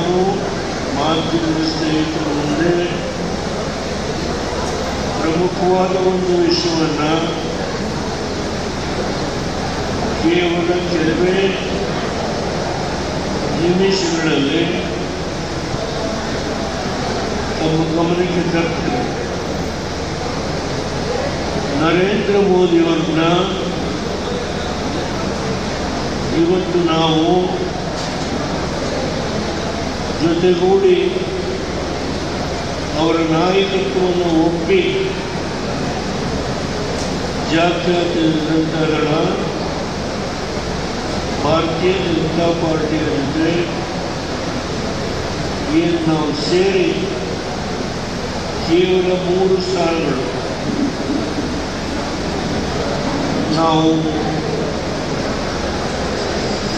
ನಾವು ಮಾಧ್ಯಮದ ಮುಂದೆ ಪ್ರಮುಖವಾದ ಒಂದು ವಿಷಯವನ್ನು ಕೇವಲ ಕೆಲವೇ ನಿಮಿಷಗಳಲ್ಲಿ ತಮ್ಮ ಗಮನಕ್ಕೆ ತರ್ತೇವೆ ನರೇಂದ್ರ ಮೋದಿಯವ್ರನ್ನ ಇವತ್ತು ನಾವು ಜೊತೆಗೂಡಿ ಅವರ ನಾಯಕತ್ವವನ್ನು ಒಪ್ಪಿ ಜಾತ್ಯತೀತ ಭಾರತೀಯ ಜನತಾ ಪಾರ್ಟಿಯ ಜೊತೆ ಏನು ನಾವು ಸೇರಿ ಕೇವಲ ಮೂರು ಸ್ಥಾನಗಳು. ನಾವು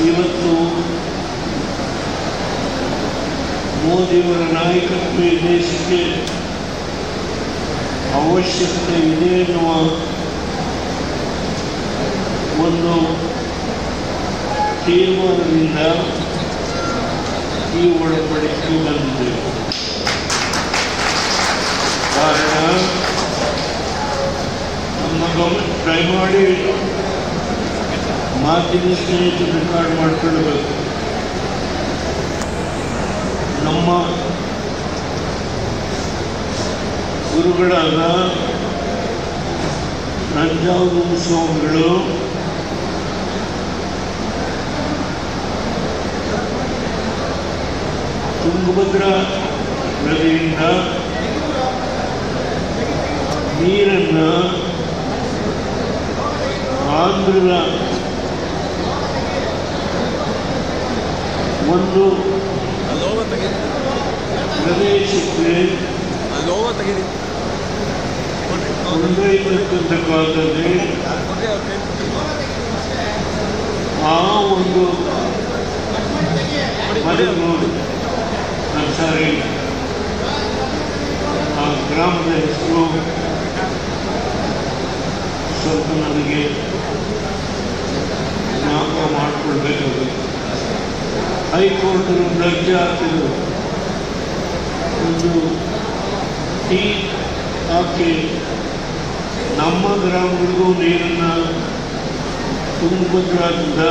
ಇವತ್ತು ಮೋದಿಯವರ ನಾಯಕತ್ವ ಈ ದೇಶಕ್ಕೆ ಅವಶ್ಯಕತೆ ಇದೆ ಎನ್ನುವ ಒಂದು ತೀರ್ಮಾನದಿಂದ ಈ ಒಳಪಡಿಕೆ ಬಂದಿದೆ. ಕಾರಣ, ನಮ್ಮ ಗಮನ ದಯಮಾಡಿ ಮಾತಿನ ಸ್ನೇಹಿತರು ರೆಕಾರ್ಡ್ ಮಾಡ್ಕೊಳ್ಬೇಕು. ನಮ್ಮ ಗುರುಗಳಾದ ನಂಜಾವೂರು ಸ್ವಾಮಿಗಳು ತುಂಗಭದ್ರಾ ನದಿಯಿಂದ ನೀರನ್ನು ಆಂಧ್ರದ ಒಂದು ಪ್ರದೇಶಕ್ಕೆ ಲೋಗ ತೆಗೀರಿ ಕೊಂಡೊಯ್ಯತಕ್ಕಂಥ ಕಾಲದಲ್ಲಿ ಕೊಡ್ರಿ ಅವ್ರ ಕೈ ಆ ಒಂದು ಮನೆ ನೋಡಿ ನಾನು ಸಾರಿ ಆ ಗ್ರಾಮದ ಹೆಸರು ಸ್ವಲ್ಪ ನನಗೆ ಜ್ಞಾಪಕ ಮಾಡಿಕೊಳ್ಬೇಕಾಗುತ್ತೆ. ಹೈಕೋರ್ಟ್ ದರ್ಜೆ ಹಾಕಿದ್ರು ಒಂದು ಟೀ ಹಾಕಿ ನಮ್ಮ ಗ್ರಾಮಗಳಿಗೂ ನೀರನ್ನು ತುಂಗಭದ್ರಾದಿಂದ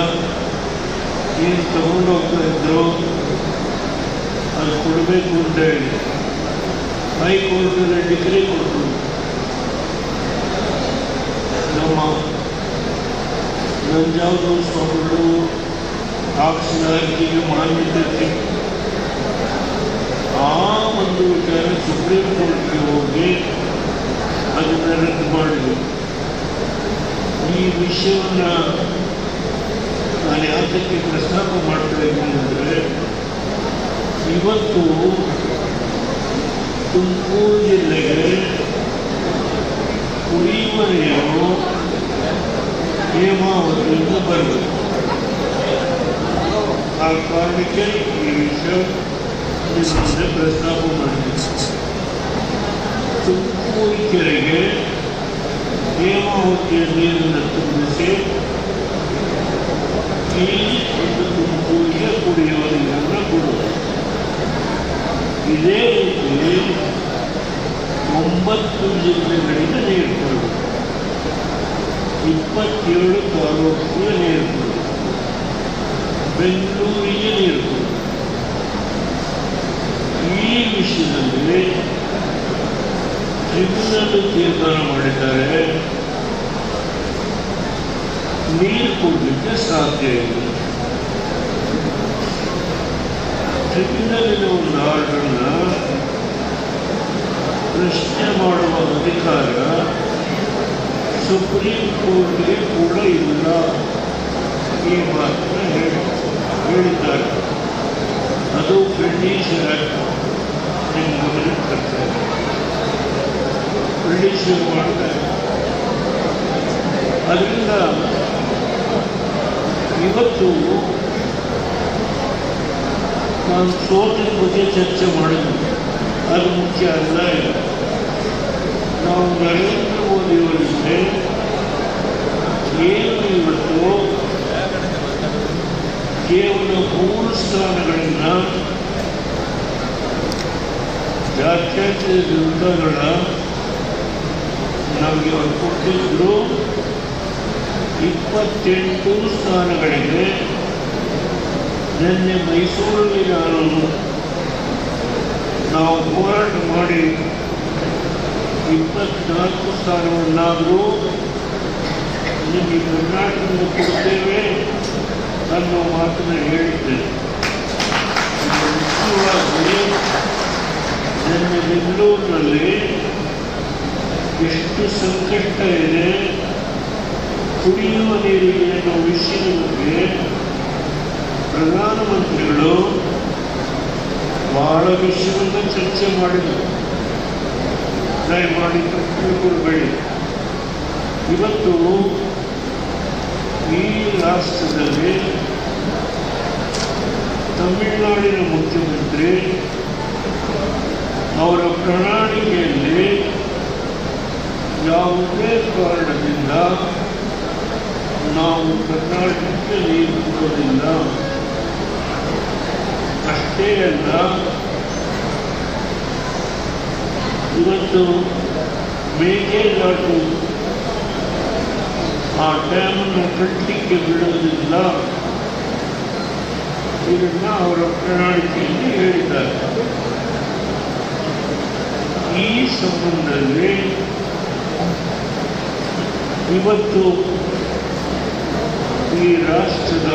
ಏನು ತಗೊಂಡು ಹೋಗ್ತಾ ಇದ್ದರು ಅದು ಕೊಡಬೇಕು ಅಂತ ಹೇಳಿ. ಹೈಕೋರ್ಟಲ್ಲಿ ಡಿಗ್ರಿ ಕೊಟ್ಟರು. ನಮ್ಮ ನಂಜಾವೂರು ಸ್ವಾಮಿಗಳು ಅರ್ಜಿಗೆ ಮಾನ್ಯತೆ ಸಿಕ್ತು ಆ ಒಂದು ವಿಚಾರ ಸುಪ್ರೀಂ ಕೋರ್ಟ್ಗೆ ಹೋಗಿ ಅದನ್ನು ರದ್ದು ಮಾಡಿದ್ರು ಈ ವಿಷಯವನ್ನು ನಾನು ಯಾತಕ್ಕೆ ಪ್ರಸ್ತಾಪ ಮಾಡ್ತಾ ಇದ್ದೀನಿ ಅಂದರೆ ಇವತ್ತು ತುಮಕೂರು ಜಿಲ್ಲೆಗೆ ಕುಡಿಯುವ ನೀರು ಹೇಮಾವತಿಯಿಂದ ಬರಬೇಕು ಆ ಕಾರಣಕ್ಕೆ ಈ ವಿಷಯ ನಿಮ್ಮ ಮುಂದೆ ಪ್ರಸ್ತಾಪ ಮಾಡಿದ್ದೀನಿ ತುಮಕೂರು ಕೆರೆಗೆ ಹೇಮಾವತಿಯ ನೀರನ್ನು ತುಂಬಿಸಿ ಈ ಒಂದು ತುಮಕೂರಿಗೆ ಕುಡಿಯುವ ನೀರನ್ನು ಕೊಡುವುದು ಇದೇ ರೀತಿ ಒಂಬತ್ತು ಜಿಲ್ಲೆಗಳಿಗೆ ನೀರು ಕೊಡುವುದು ಇಪ್ಪತ್ತೇಳು ತಾಲೂಕಿಗೆ ನೀರು ಕೊಡುವುದು ಬೆಂಗಳೂರಿಗೆ ನೀರು ಕೊಡುವುದು ಈ ವಿಷಯದಲ್ಲಿ ಟ್ರಿಬ್ಯುನಲ್ ತೀರ್ಮಾನ ಮಾಡಿದ್ದಾರೆ ನೀರು ಕೊಡಲಿಕ್ಕೆ ಸಾಧ್ಯ ಇಲ್ಲ ಟ್ರಿಬ್ಯುನಲಿನ ಒಂದು ಆರ್ಡರ್ನ ಪ್ರಶ್ನೆ ಮಾಡುವ ಅಧಿಕಾರ ಸುಪ್ರೀಂ ಕೋರ್ಟ್ಗೆ ಕೂಡ ಇಲ್ಲ ಈ ಮಾತ್ರ ಹೇಳಿ ಹೇಳಿದ್ದಾರೆ ಅದು ಬ್ರಿಟಿಷರ ಗಮನಕ್ಕೆ ತರ್ತಾರೆ ಬ್ರಿಟಿಷರು ಮಾಡ್ತಾರೆ ಅದರಿಂದ ಇವತ್ತು ನಾನು ಸೋತಿನ ಬಗ್ಗೆ ಚರ್ಚೆ ಮಾಡಿದ್ವಿ. ಅದು ಮುಖ್ಯ ಅಲ್ಲ ಇಲ್ಲ ನಾವು ನರೇಂದ್ರ ಮೋದಿಯವರಿಗೆ ಏನು ಇವತ್ತು? ಕೇವಲ ಮೂರು ಸ್ಥಾನಗಳಿಂದ ಜಾತ್ಯತೀತ ಯುದ್ಧಗಳ ನಮಗೆ ಅವರು ಕೊಟ್ಟಿದ್ರು. ಇಪ್ಪತ್ತೆಂಟು ಸ್ಥಾನಗಳಿಗೆ ನಿನ್ನೆ ಮೈಸೂರಲ್ಲಿ ನಾನು ನಾವು ಹೋರಾಟ ಮಾಡಿ ಇಪ್ಪತ್ನಾಲ್ಕು ಸ್ಥಾನವನ್ನಾದರೂ ನಿಮಗೆ ಕರ್ನಾಟಕದಿಂದ ಕೊಡ್ತೇವೆ ಅನ್ನೋ ಮಾತನ್ನು ಹೇಳಿದ್ದೇನೆ. ಮುಖ್ಯವಾಗಿ ನಿನ್ನೆ ಬೆಂಗಳೂರಿನಲ್ಲಿ ಎಷ್ಟು ಸಂಕಷ್ಟ ಇದೆ, ಕುಡಿಯುವ ನೀರಿಗೆ ಅನ್ನೋ ವಿಷಯದ ಬಗ್ಗೆ ಪ್ರಧಾನಮಂತ್ರಿಗಳು ಬಹಳ ವಿಷಯವನ್ನು ಚರ್ಚೆ ಮಾಡಿದರು. ದಯಮಾಡಿ ತಿಳ್ಕೊಳ್ಬೇಡಿ ಇವತ್ತು ಈ ರಾಷ್ಟ್ರದಲ್ಲಿ ತಮಿಳುನಾಡಿನ ಮುಖ್ಯಮಂತ್ರಿ ಅವರ ಪ್ರಣಾಳಿಕೆಯಲ್ಲಿ ಯಾವುದೇ ಕಾರಣದಿಂದ ನಾವು ಕರ್ನಾಟಕಕ್ಕೆ ನೀರು ಕೊಡೋದಿಲ್ಲ. ಅಷ್ಟೇ ಅಲ್ಲ ಇವತ್ತು ಮೇಕೆದಾಟು ಆ ಡ್ಯಾಮನ್ನು ಕಟ್ಟಲಿಕ್ಕೆ ಬಿಡುವುದಿಲ್ಲ. ಇದನ್ನ ಅವರ ಪ್ರಣಾಳಿಕೆಯಲ್ಲಿ ಹೇಳಿದ್ದಾರೆ. ಈ ಸಂಬಂಧದಲ್ಲಿ ಇವತ್ತು ಈ ರಾಷ್ಟ್ರದ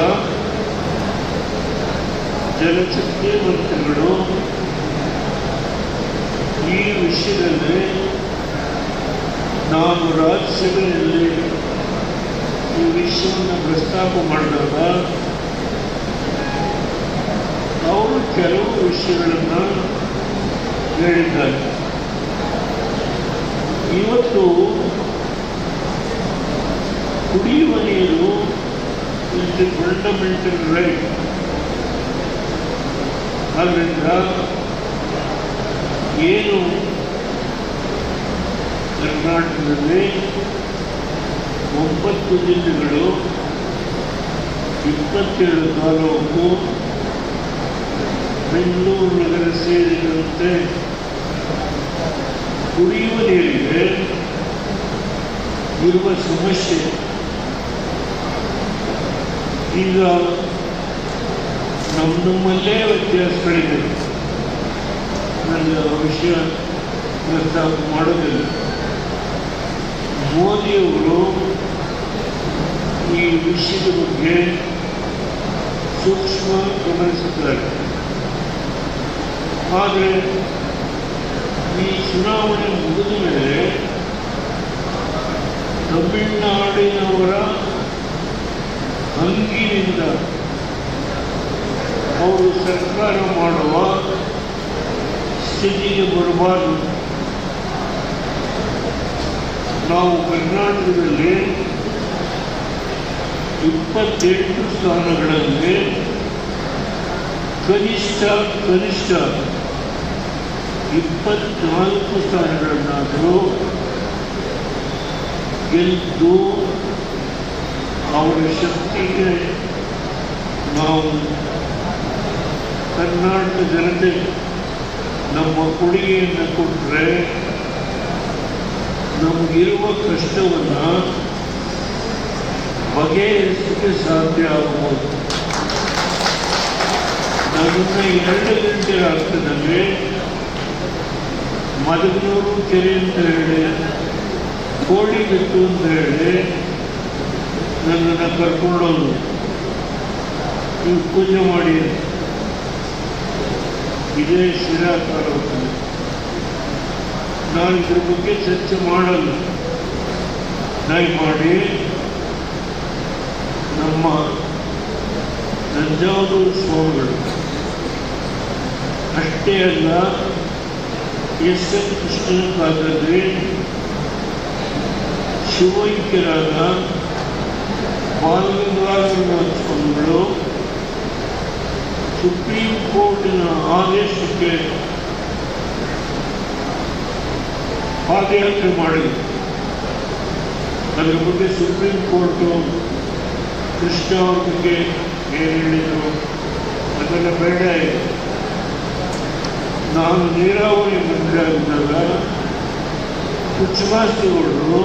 ಜಲಶಕ್ತಿ ಮಂತ್ರಿಗಳು ಈ ವಿಷಯದಲ್ಲಿ ನಾನು ರಾಜ್ಯಸಭೆಯಲ್ಲಿ ಈ ವಿಷಯವನ್ನು ಪ್ರಸ್ತಾಪ ಮಾಡಿದಾಗ ಅವರು ಕೆಲವು ವಿಷಯಗಳನ್ನು ಹೇಳಿದ್ದಾರೆ. ಇವತ್ತು ಕುಡಿಯುವ ನೀರು ಇಸ್ ಫಂಡಮೆಂಟಲ್ ರೈಟ್ ಆದ್ದರಿಂದ ಏನು ಕರ್ನಾಟಕದಲ್ಲಿ ಒಂಬತ್ತು ಜಿಲ್ಲೆಗಳು ಇಪ್ಪತ್ತೇಳು ತಾಲೂಕು ಬೆಂಗಳೂರು ನಗರ ಸೇರಿದಂತೆ ಕುಡಿಯುವ ನೀರಿಗೆ ಇರುವ ಸಮಸ್ಯೆ. ಈಗ ನಮ್ಮ ನಮ್ಮಲ್ಲೇ ವ್ಯತ್ಯಾಸಗಳಿದೆ ನನ್ನ ವಿಷಯ ಮಾಡೋದಿಲ್ಲ. ಮೋದಿಯವರು ಈ ವಿಷಯದ ಬಗ್ಗೆ ಸೂಕ್ಷ್ಮ ಗಮನಿಸುತ್ತಾರೆ ಆದರೆ ಈ ಚುನಾವಣೆ ಮುಗಿದ ಮೇಲೆ ತಮಿಳುನಾಡಿನವರ ಹಂಗಿನಿಂದ ಅವರು ಸರ್ಕಾರ ಮಾಡುವ ಸ್ಥಿತಿಗೆ ಬರಬಾರದು ನಾವು ಕರ್ನಾಟಕದಲ್ಲಿ ಇಪ್ಪತ್ತೆಂಟು ಸ್ಥಾನಗಳಲ್ಲಿ ಕನಿಷ್ಠ ಕನಿಷ್ಠ ಇಪ್ಪತ್ನಾಲ್ಕು ಸ್ಥಾನಗಳನ್ನಾದರೂ ಗೆದ್ದು ಅವರ ಶಕ್ತಿಗೆ ನಾವು ಕರ್ನಾಟಕ ಜನತೆ ನಮ್ಮ ಕೊಡುಗೆಯನ್ನು ಕೊಟ್ಟರೆ ನಮಗಿರುವ ಕಷ್ಟವನ್ನು ಬಗೆಹರಿಸಲಿಕ್ಕೆ ಸಾಧ್ಯ ಆಗಬಹುದು ನನ್ನ ಎರಡು ಗಂಟೆ ರಾಷ್ಟ್ರದಲ್ಲಿ ಮದಗನೂರು ಕೆರೆ ಅಂತ ಹೇಳಿ ಕೋಡಿಬೆಟ್ಟು ಅಂತ ಹೇಳಿ ನನ್ನನ್ನು ಕರ್ಕೊಂಡೋದು ನೀವು ಪೂಜೆ ಮಾಡಿ ಇದೇ ಶಿರಾ ತಾಲೂಕು ನಾನು ಇದ್ರ ಬಗ್ಗೆ ಚರ್ಚೆ ಮಾಡಲ್ಲ. ದಯಮಾಡಿ ನಮ್ಮ ತಂಜಾವೂರು ಸ್ವಾಮಿಗಳು. ಅಷ್ಟೇ ಅಲ್ಲ, ಎಸ್ ಎನ್ ಕೃಷ್ಣನ ಕಾಲದಲ್ಲಿ ಶಿವೈಕ್ಯರಾದ ಬಾಲಗಂಗಾಧರ ಸ್ವಾಮಿಗಳು ಸುಪ್ರೀಂ ಕೋರ್ಟಿನ ಆದೇಶಕ್ಕೆ ಪಾದಯಾತ್ರೆ ಮಾಡಿ ಅದರ ಬಗ್ಗೆ ಸುಪ್ರೀಂ ಕೋರ್ಟು ಕೃಷ್ಣ ಏನು ಹೇಳಿದರು? ಅದೆಲ್ಲ ಬೇಡ ಇದೆ. ನಾನು ನೀರಾವರಿ ಮಂತ್ರಿ ಆಗಿದ್ದಾಗ ಕುಚ್ಚುಮಾಸ್ತಿಗಳು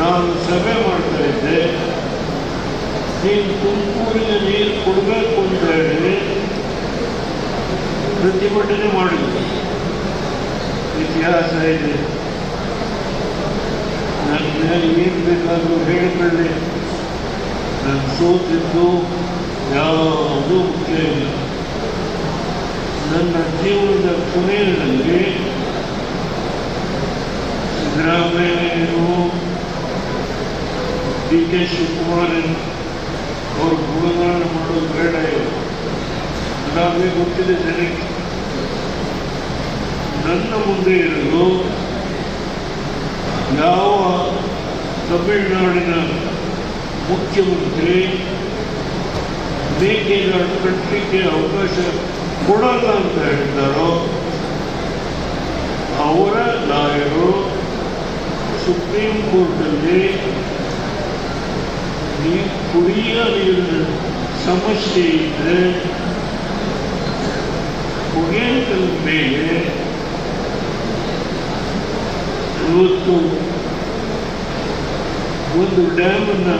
ನಾನು ಸಭೆ ಮಾಡ್ತಾ ಇದ್ದೆ. ನೀನು ತುಮಕೂರಿನ ನೀರು ಕೊಡಬೇಕು ಅಂತ ಹೇಳಿ ಪ್ರತಿಭಟನೆ ಮಾಡಿದ್ರು ಇತಿಹಾಸ ಇದೆ. ನನ್ನ ಏನು ಬೇಕಾದರೂ ಹೇಳಿಕೊಳ್ಳಿ. ನಾನು ಸೋತಿದ್ದು ಯಾವುದೂ ಮುಖ್ಯ ಇಲ್ಲ. ನನ್ನ ಜೀವನದ ಕೊನೆಯಲ್ಲಿ ಸಿದ್ದರಾಮಯ್ಯನು ಡಿ ಕೆ ಶಿವಕುಮಾರ್ ಅವ್ರ ಗುಣಗಾನ ಮಾಡೋದು ಬೇಡ ಅದಾಗಲೇ ಗೊತ್ತಿದೆ ಜನಕ್ಕೆ. ನನ್ನ ಮುಂದೆ ಇರಲು ಯಾವ ತಮಿಳುನಾಡಿನ ಮುಖ್ಯಮಂತ್ರಿ ಮೇಕೆದಾಟು ಕಟ್ಟಲಿಕ್ಕೆ ಅವಕಾಶ ಕೊಡಲ್ಲ ಅಂತ ಹೇಳ್ತಾರೋ ಅವರ ಲಾಯರು ಸುಪ್ರೀಂ ಕೋರ್ಟಲ್ಲಿ ಕುಡಿಯ ಸಮಸ್ಯೆ ಇದ್ದರೆ ಕುಡಿಯಲ್ ಮೇಲೆ ಇವತ್ತು ಒಂದು ಡ್ಯಾಮನ್ನು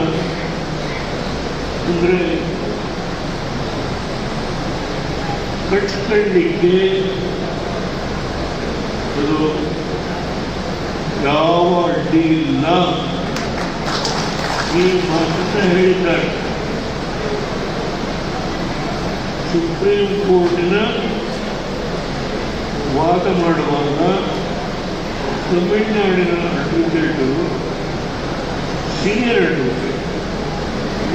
ಅಂದರೆ ಕಟ್ಕೊಳ್ಳಿಕ್ಕೆ ಅದು ಯಾವ ಅಡ್ಡಿ ಇಲ್ಲ. ಈ ಮಾತನ್ನ ಹೇಳಿದ್ದಾರೆ. ಸುಪ್ರೀಂ ಕೋರ್ಟಿನ ವಾದ ಮಾಡುವಾಗ ತಮಿಳುನಾಡಿನ advocate senior advocate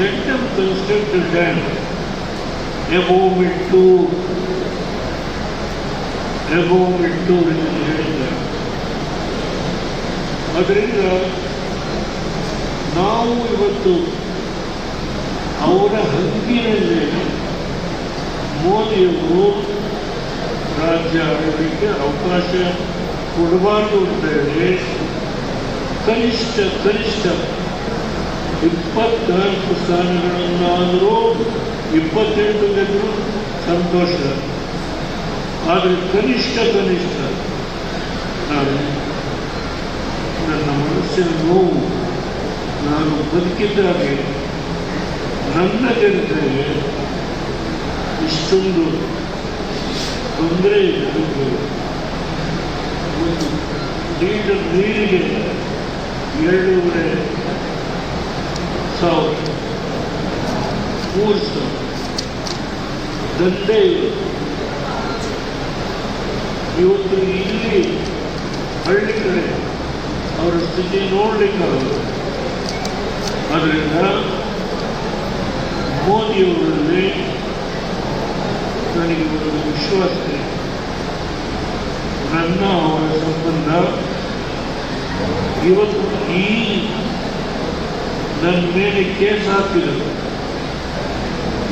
let construct dam above ಬಿಟ್ಟು ಎಬೋವ್ ಬಿಟ್ಟು ಎಂದು ಹೇಳಿದ್ದಾರೆ. ಅದರಿಂದ ನಾವು ಇವತ್ತು ಅವರ ಹಂಗಿನಲ್ಲಿ ಮೋದಿಯವರು ರಾಜ್ಯ ಆಡಳಿತಕ್ಕೆ ಅವಕಾಶ ಕೊಡಬಾರ್ದು ಅಂತ ಕನಿಷ್ಠ ಕನಿಷ್ಠ ಇಪ್ಪತ್ನಾಲ್ಕು ಸ್ಥಾನಗಳನ್ನಾದರೂ ಇಪ್ಪತ್ತೆಂಟು ಗೆದ್ದರು ಸಂತೋಷ. ಆದರೆ ಕನಿಷ್ಠ ಕನಿಷ್ಠ ನಾನು ನನ್ನ ಮನಸ್ಸಿನ ನೋವು ನಾನು ಬದುಕಿದ್ದಾಗೆ ನನ್ನ ಜನತೆಗೆ ಇಷ್ಟೊಂದು ತೊಂದರೆ ಇದೆ ಒಂದು ಲೀಟರ್ ನೀರಿಗೆ ಎರಡೂವರೆ ಸಾವಿರ ಮೂರು ಸಾವಿರ ದಂಧೆ ಇವತ್ತು ಇಲ್ಲಿ ಹಳ್ಳಿ ಕಡೆ ಅವರ ಸ್ಥಿತಿ ನೋಡ್ಲಿಕ್ಕಾಗಲ್ಲ ಅದರಿಂದ ಮೋದಿಯವರಲ್ಲಿ ನನಗೆ ಒಂದು ವಿಶ್ವಾಸ ನನ್ನ ಅವರ ಸಂಬಂಧ ಇವತ್ತು ಈ ನನ್ನ ಮೇಲೆ ಕೇಸ್ ಹಾಕಿದರು.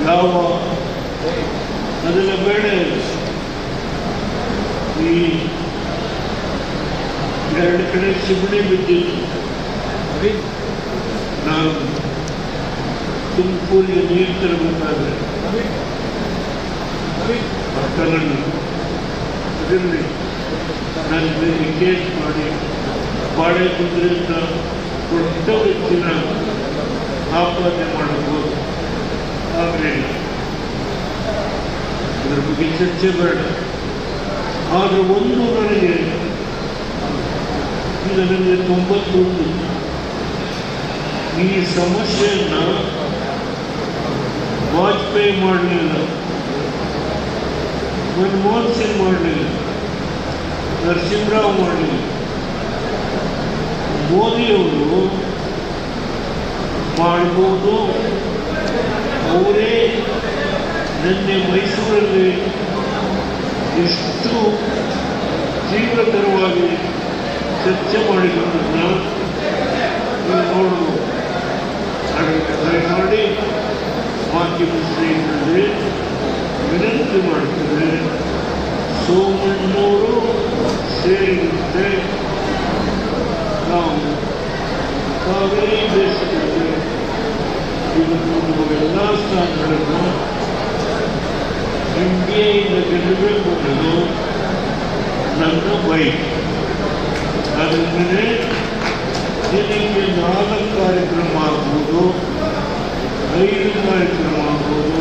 ಯಾವ ಅದೆಲ್ಲ ಬೇಡ. ಈ ಎರಡು ಕಡೆ ಸಿಬ್ಬಣಿ ಬಿದ್ದಿತ್ತು. ನಾನು ತುಮಕೂರಿಗೆ ನೀರು ತರಬೇಕಾದ್ರೆ ಭತ್ತಗಳನ್ನು ಅದರಲ್ಲಿ ನನ್ನ ಎಂಗೇಜ್ ಮಾಡಿ ಬಾಳೆ ಕುದುರೆಯಿಂದ ದೊಡ್ಡ ಹೆಚ್ಚಿನ ಆಪಾದನೆ ಮಾಡಬಹುದು ಆದರೆ ಅದರ ಬಗ್ಗೆ ಚರ್ಚೆ ಬೇಡ ಆದರೆ ಒಂದು ನನಗೆ ನನಗೆ ತೊಂಬತ್ತೊಂದು ಈ ಸಮಸ್ಯೆಯನ್ನ ವಾಜಪೇಯಿ ಮಾಡಲಿಲ್ಲ. ಮನಮೋಹನ್ ಸಿಂಗ್ ಮಾಡಲಿಲ್ಲ. ನರಸಿಂಹರಾವ್ ಮಾಡಲಿಲ್ಲ. ಮೋದಿಯವರು ಮಾಡ್ಬೋದು. ಅವರೇ ನಿನ್ನೆ ಮೈಸೂರಲ್ಲಿ ಎಷ್ಟು ತೀವ್ರತರವಾಗಿ ಚರ್ಚೆ ಮಾಡಿರೋದನ್ನ ನೀವು ನೋಡ್ಬೋದು ಅದಕ್ಕೆ ದಯಮಾಡಿ ಮಾಧ್ಯಮ ಸ್ನೇಹಿತರಲ್ಲಿ ವಿನಂತಿ ಮಾಡ್ತೇವೆ ಸೋಮಣ್ಣವರು ಸೇರಿದಂತೆ ನಾವು ಕಾವೇರಿ ದೇಶದಲ್ಲಿ ಇವತ್ತು ನಮ್ಮ ಎಲ್ಲ ಸ್ಥಾನಗಳನ್ನು ಎನ್ ಡಿ ಸಿಬಿಐಯಿಂದ ಗೆಲ್ಲಬೇಕು ಅನ್ನೋದು ನನ್ನ ಬೈಕ್ ಅದರಿಂದಲೇ ದಿನಕ್ಕೆ ನಾಲ್ಕು ಕಾರ್ಯಕ್ರಮ ಆಗ್ಬೋದು ಐದು ಕಾರ್ಯಕ್ರಮ ಆಗ್ಬೋದು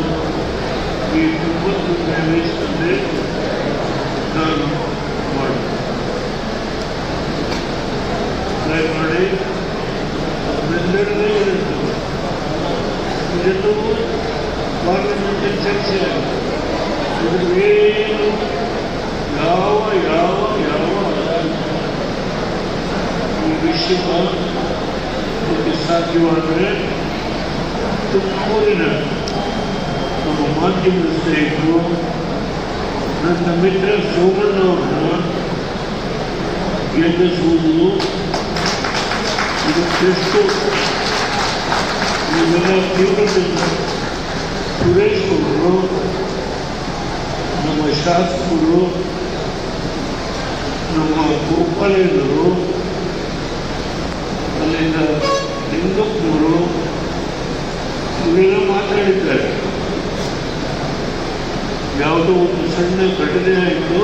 ಈ ತೊಂಬತ್ತು ನ್ಯಾಯಾಧೀಶದಲ್ಲಿ ನಾನು ಮಾಡ್ತೀನಿ ದಯಮಾಡಿ ಅದೆಲ್ಲರದೇ ಇರುತ್ತದೆ ಇದೆಲ್ಲವೂ ಪಾರ್ಲಿಮೆಂಟ್ ಚರ್ಚೆ ಇದ್ರೇನು ಯಾವ ಯಾವ ಯಾವ ಈ ವಿಷಯ ಇದಕ್ಕೆ ಸಾಧ್ಯವಾದರೆ ತುಮಕೂರಿನ ನಮ್ಮ ಮಾಧ್ಯಮದ ಸ್ನೇಹಿತರು, ನನ್ನ ಮಿತ್ರ ಸೋಮಣ್ಣವ್ರನ್ನ ಗೆಲ್ಲಿಸುವುದು ಇದಕ್ಕೆಷ್ಟು ಇದೆಲ್ಲ ತೀವ್ರದಿಂದ ಸುರೇಶ್ ಅವರು ನಮ್ಮ ಶಾಸಕರು, ನಮ್ಮ ಗೋಪಾಲರು ಅಲ್ಲಿಂದ ಲಿಂಗಪ್ಪನವರು. ಇವರೆಲ್ಲ ಮಾತಾಡಿದ್ದಾರೆ. ಯಾವುದೋ ಒಂದು ಸಣ್ಣ ಘಟನೆ ಆಯಿತು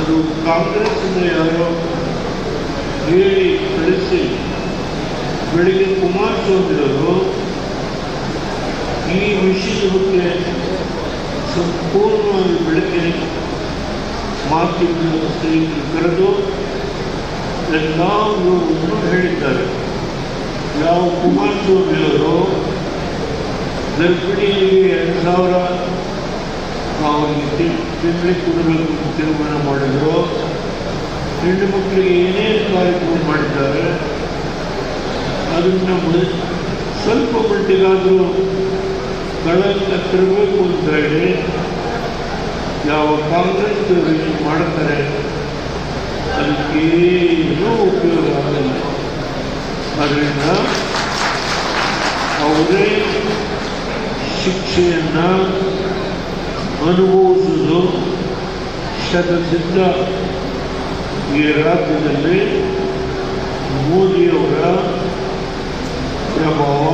ಅದು ಕಾಂಗ್ರೆಸ್ಸಿಂದ ಯಾರೋ ಹೇಳಿ ಕಳಿಸಿ ಬೆಳಿಗ್ಗೆ ಕುಮಾರಸ್ವಾಮಿ ಅವರು ಈ ಬಗ್ಗೆ ಸಂಪೂರ್ಣವಾಗಿ ಬೆಳಗ್ಗೆ ಮಾಧ್ಯಮದ ಕರೆದು ಎಲ್ಲ ಹೇಳಿದ್ದಾರೆ. ಯಾವ ಕುಮಾರಸ್ವಾಮಿ ಅವರು ಗರ್ಭಿಣಿಯರಿಗೆ ಎರಡು ಸಾವಿರ ಅವರಿಗೆ ತಿಂಡಿ ಕೊಡಬೇಕು ತೀರ್ಮಾನ ಮಾಡಿದ್ರು. ಹೆಣ್ಣು ಮಕ್ಕಳಿಗೆ ಏನೇನು ಕಾರ್ಯಕ್ರಮ ಮಾಡಿದ್ದಾರೆ, ಅದನ್ನು ಸ್ವಲ್ಪ ಮಟ್ಟಿಗಾದರೂ ಕಳಂಕ ತರಬೇಕು ಅಂತ ಹೇಳಿ ಯಾವ ಕಾಂಗ್ರೆಸ್ ಮಾಡ್ತಾರೆ ಮಾಡ್ತಾರೆ, ಅದಕ್ಕೇನೂ ಉಪಯೋಗ ಆಗಲ್ಲ. ಅದರಿಂದ ಅವರೇ ಶಿಕ್ಷೆಯನ್ನು ಅನುಭವಿಸುವುದು ಶತಸಿದ್ಧ ಈ ರಾಜ್ಯದಲ್ಲಿ ಮೋದಿಯವರ ಪ್ರಭಾವ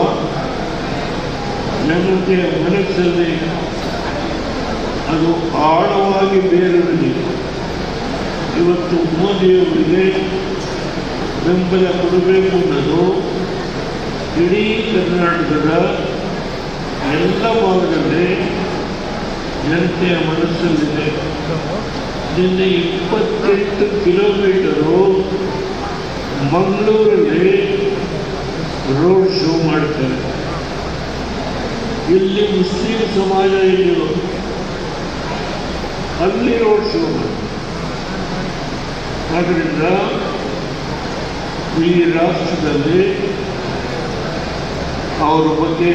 ಜನತೆಯ ಮನಸ್ಸಲ್ಲಿ ಅದು ಆಳವಾಗಿ ಬೇರೂರಿದೆ ಇವತ್ತು ಮೋದಿಯವರಿಗೆ ಬೆಂಬಲ ಕೊಡಬೇಕು ಅನ್ನೋದು ಇಡೀ ಕರ್ನಾಟಕದ ಎಲ್ಲ ಭಾಗದಲ್ಲಿ ಜನತೆಯ ಮನಸ್ಸಲ್ಲಿದೆ. ನಿನ್ನೆ ಇಪ್ಪತ್ತೆಂಟು ಕಿಲೋಮೀಟರು ಮಂಗಳೂರಲ್ಲಿ ರೋಡ್ ಶೋ ಮಾಡ್ತಾರೆ ಇಲ್ಲಿ ಮುಸ್ಲಿಂ ಸಮಾಜ ಇದೆಯೋ ಅಲ್ಲಿ ರೋಡ್ ಶೋ ಆದ್ದರಿಂದ ಈ ರಾಷ್ಟ್ರದಲ್ಲಿ ಅವರ ಬಗ್ಗೆ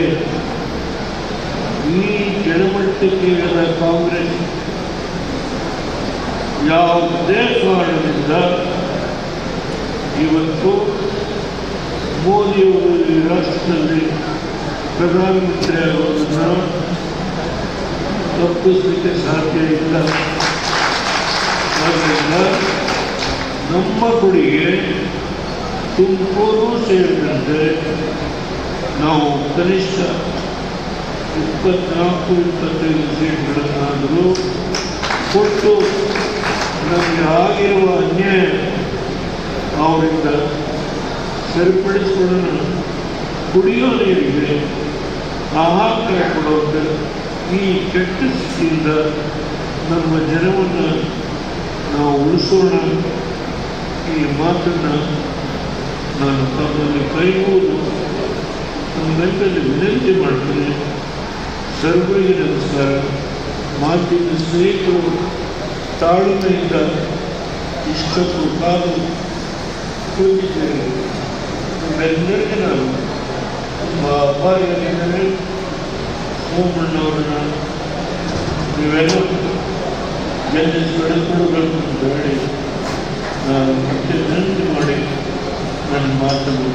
ಈ ಕೆಳಮಟ್ಟಕ್ಕೆ ಇಳಿದ ಕಾಂಗ್ರೆಸ್ ಯಾವುದೇ ಕಾರಣದಿಂದ ಇವತ್ತು ಮೋದಿಯವರು ಈ ರಾಷ್ಟ್ರದಲ್ಲಿ ಪ್ರಧಾನಮಂತ್ರಿ ಆಗುವುದನ್ನು ತಪ್ಪಿಸಲಿಕ್ಕೆ ಸಾಧ್ಯ ಇಲ್ಲ. ಆದ್ದರಿಂದ ನಮ್ಮ ಕೊಡುಗೆ ತುಮಕೂರು ಸೇರಿದಂತೆ ನಾವು ಕನಿಷ್ಠ ಇಪ್ಪತ್ನಾಲ್ಕು, ಇಪ್ಪತ್ತೈದು ಸೀಟ್ಗಳನ್ನಾದರೂ ಕೊಟ್ಟು ನಮಗೆ ಆಗಿರುವ ಅನ್ಯಾಯ ಅವರಿಂದ ಸರಿಪಡಿಸಿಕೊಳ್ಳೋಣ. ಕುಡಿಯೋ ನೀರಿಗೆ ಆಹಾರ ಕೊಡುವಂಥ ಈ ಕೆಟ್ಟ ಸ್ಥಿತಿಯಿಂದ ನಮ್ಮ ಜನವನ್ನು ನಾವು ಉಳಿಸೋಣ. ಈ ಮಾತನ್ನು ನಾನು ತಮ್ಮಲ್ಲಿ ಕೈಗೂಡು ನಮ್ಮೆಲ್ಲರಲ್ಲಿ ವಿನಂತಿ ಮಾಡ್ತೀನಿ. ಸರ್ವರಿಗೆ ನಮಸ್ಕಾರ ಮಾಧ್ಯಮ ಸ್ನೇಹಿತರು ತಾಳ್ಮೆಯಿಂದ ಇಷ್ಟೊತ್ತು ಕಾದು ಕೂತಿದ್ದೇನೆ ನಮ್ಮೆಲ್ಲರಿಗೆ ನಾನು ತುಂಬ ಅಪಾಯಗಳಿದ್ದಾರೆ ಸೋಮಣ್ಣವರನ್ನ ನೀವೆಲ್ಲ ಗೆಲ್ಲಿಸಿ ಬೆಳೆಸ್ಕೊಳ್ಬೇಕು ಅಂತ ಹೇಳಿ ನಾನು ಮತ್ತೆ ನೆನಪು ಮಾಡಿ ನನ್ನ ಮಾತನ್ನು